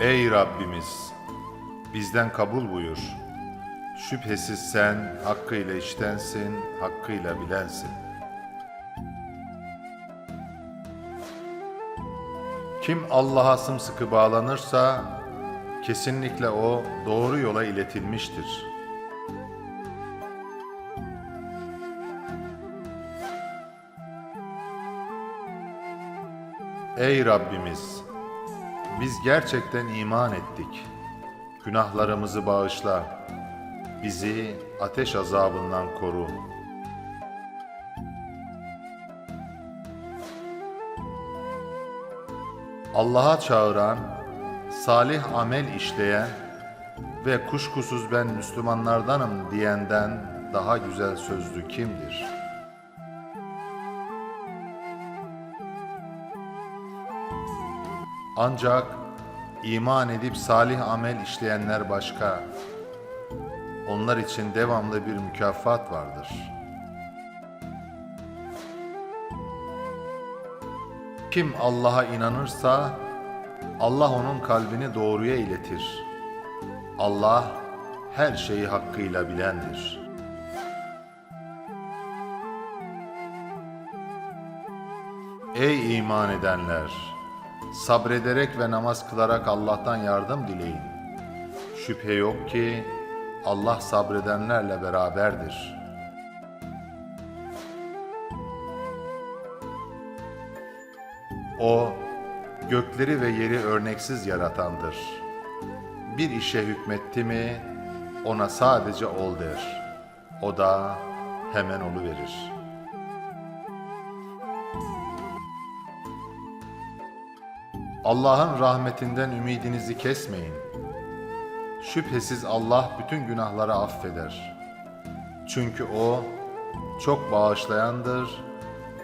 Ey Rabbimiz! Bizden kabul buyur. Şüphesiz sen hakkıyla iştensin, hakkıyla bilensin. Kim Allah'a sımsıkı bağlanırsa kesinlikle o doğru yola iletilmiştir. Ey Rabbimiz! Biz gerçekten iman ettik. Günahlarımızı bağışla. Bizi ateş azabından koru. Allah'a çağıran, salih amel işleyen ve kuşkusuz ben Müslümanlardanım diyenden daha güzel sözlü kimdir? Ancak iman edip salih amel işleyenler başka. Onlar için devamlı bir mükafat vardır. Kim Allah'a inanırsa Allah onun kalbini doğruya iletir. Allah her şeyi hakkıyla bilendir. Ey iman edenler! Sabrederek ve namaz kılarak Allah'tan yardım dileyin. Şüphe yok ki Allah sabredenlerle beraberdir. O, gökleri ve yeri örneksiz yaratandır. Bir işe hükmetti mi, ona sadece ol der. O da hemen verir. Allah'ın rahmetinden ümidinizi kesmeyin. Şüphesiz Allah bütün günahları affeder. Çünkü O çok bağışlayandır,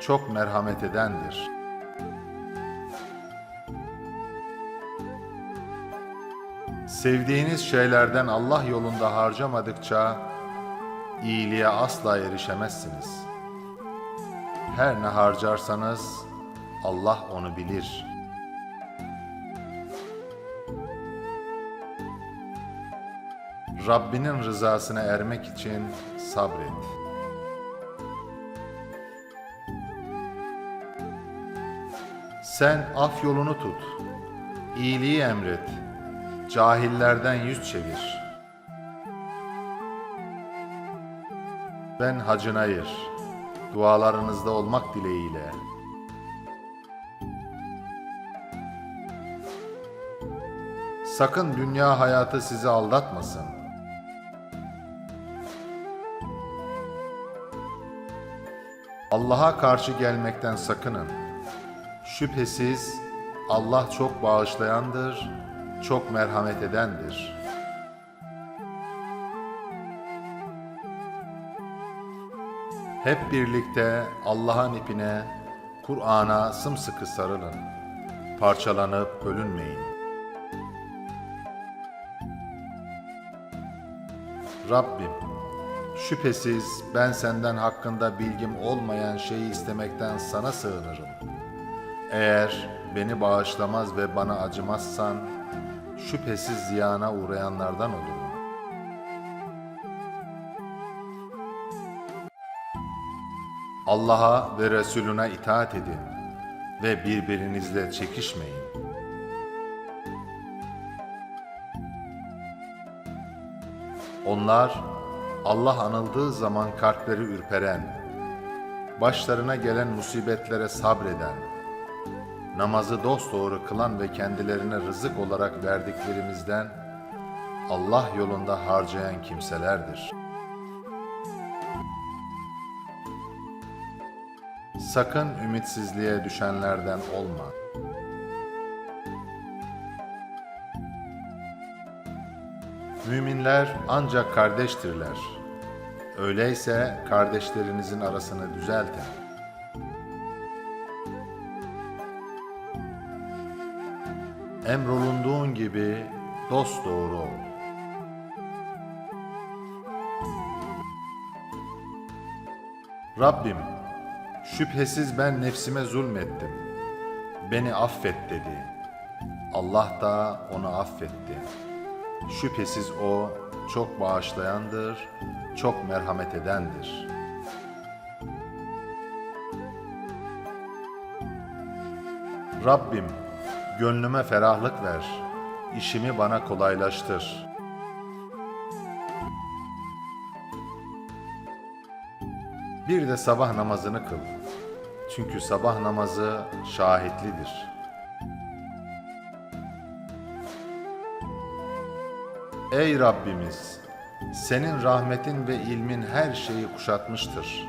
çok merhamet edendir. Sevdiğiniz şeylerden Allah yolunda harcamadıkça iyiliğe asla erişemezsiniz. Her ne harcarsanız Allah onu bilir.'' Rabbinin rızasına ermek için sabret. Sen af yolunu tut, iyiliği emret, cahillerden yüz çevir. Ben Hacı Nayır, dualarınızda olmak dileğiyle. Sakın dünya hayatı sizi aldatmasın. Allah'a karşı gelmekten sakının. Şüphesiz Allah çok bağışlayandır, çok merhamet edendir. Hep birlikte Allah'ın ipine, Kur'an'a sımsıkı sarılın. Parçalanıp bölünmeyin. Rabbim, Şüphesiz ben senden hakkında bilgim olmayan şeyi istemekten sana sığınırım. Eğer beni bağışlamaz ve bana acımazsan, şüphesiz ziyana uğrayanlardan olurum. Allah'a ve Resulüne itaat edin ve birbirinizle çekişmeyin. Onlar Allah anıldığı zaman kalpleri ürperen, başlarına gelen musibetlere sabreden, namazı dosdoğru kılan ve kendilerine rızık olarak verdiklerimizden Allah yolunda harcayan kimselerdir. Sakın ümitsizliğe düşenlerden olma. Müminler ancak kardeştirler. Öyleyse kardeşlerinizin arasını düzeltin. Emrolunduğun gibi dost doğru ol. Rabbim, şüphesiz ben nefsime zulmettim. Beni affet dedi. Allah da onu affetti. Şüphesiz o çok bağışlayandır, çok merhamet edendir. Rabbim, gönlüme ferahlık ver, işimi bana kolaylaştır. Bir de sabah namazını kıl. Çünkü sabah namazı şahitlidir. Ey Rabbimiz! Senin rahmetin ve ilmin her şeyi kuşatmıştır.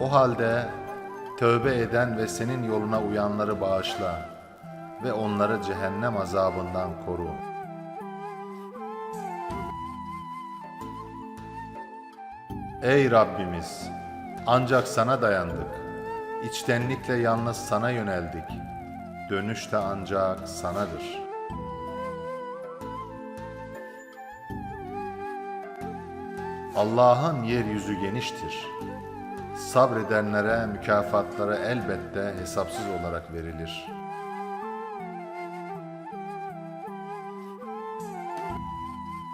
O halde tövbe eden ve senin yoluna uyanları bağışla ve onları cehennem azabından koru. Ey Rabbimiz! Ancak sana dayandık. İçtenlikle yalnız sana yöneldik. Dönüş de ancak sanadır. Allah'ın yeryüzü geniştir. Sabredenlere mükafatları elbette hesapsız olarak verilir.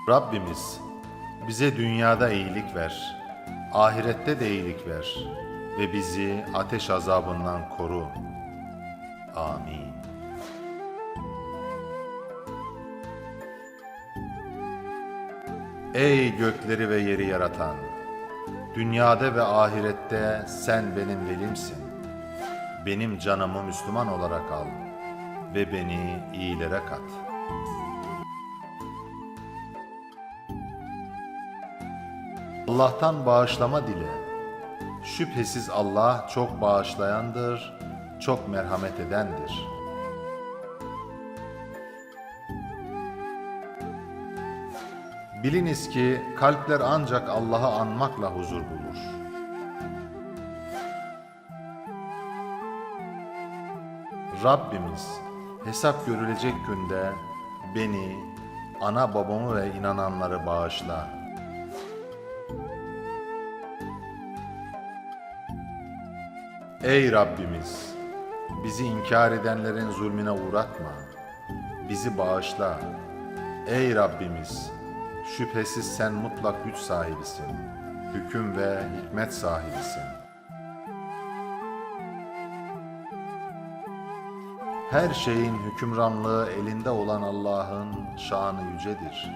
Rabbimiz bize dünyada iyilik ver, ahirette de iyilik ver ve bizi ateş azabından koru. Amin. Ey gökleri ve yeri yaratan! Dünyada ve ahirette sen benim velimsin. Benim canımı Müslüman olarak al ve beni iyilere kat. Allah'tan bağışlama dile. Şüphesiz Allah çok bağışlayandır, çok merhamet edendir.'' Biliniz ki kalpler ancak Allah'ı anmakla huzur bulur. Rabbimiz hesap görülecek günde beni, ana babamı ve inananları bağışla. Ey Rabbimiz! Bizi inkar edenlerin zulmüne uğratma. Bizi bağışla. Ey Rabbimiz! Şüphesiz sen mutlak güç sahibisin. Hüküm ve hikmet sahibisin. Her şeyin hükümranlığı elinde olan Allah'ın şanı yücedir.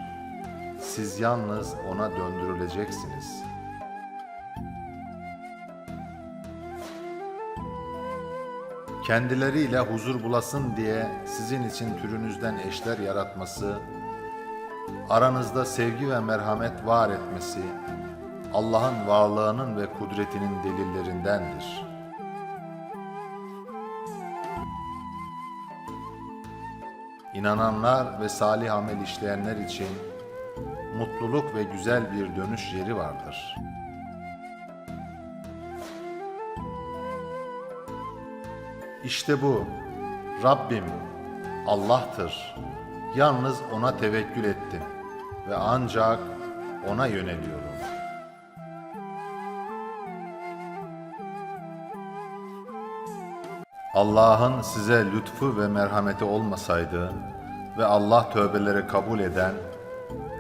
Siz yalnız ona döndürüleceksiniz. Kendileriyle huzur bulasın diye sizin için türünüzden eşler yaratması aranızda sevgi ve merhamet var etmesi Allah'ın varlığının ve kudretinin delillerindendir. İnananlar ve salih amel işleyenler için mutluluk ve güzel bir dönüş yeri vardır. İşte bu Rabbim Allah'tır. Yalnız ona tevekkül ettim ve ancak ona yöneliyorum. Allah'ın size lütfu ve merhameti olmasaydı ve Allah tövbeleri kabul eden,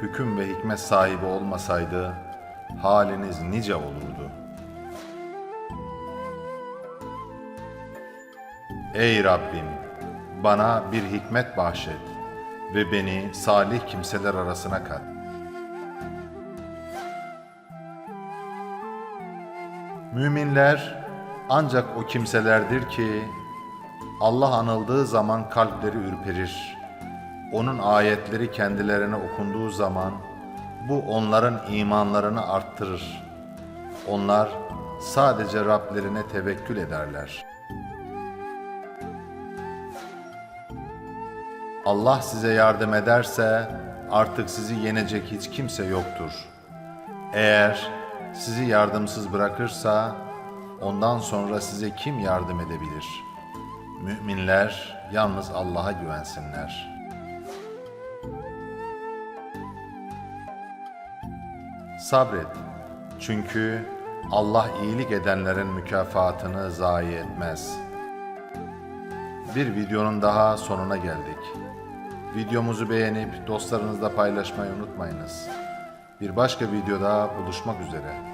hüküm ve hikmet sahibi olmasaydı haliniz nice olurdu. Ey Rabbim! Bana bir hikmet bahşet ve beni salih kimseler arasına kat. Müminler ancak o kimselerdir ki Allah anıldığı zaman kalpleri ürperir. Onun ayetleri kendilerine okunduğu zaman bu onların imanlarını arttırır. Onlar sadece Rablerine tevekkül ederler.'' Allah size yardım ederse artık sizi yenecek hiç kimse yoktur. Eğer sizi yardımsız bırakırsa ondan sonra size kim yardım edebilir? Müminler yalnız Allah'a güvensinler. Sabret. Çünkü Allah iyilik edenlerin mükafatını zayi etmez. Bir videonun daha sonuna geldik. Videomuzu beğenip dostlarınızla paylaşmayı unutmayınız. Bir başka videoda buluşmak üzere.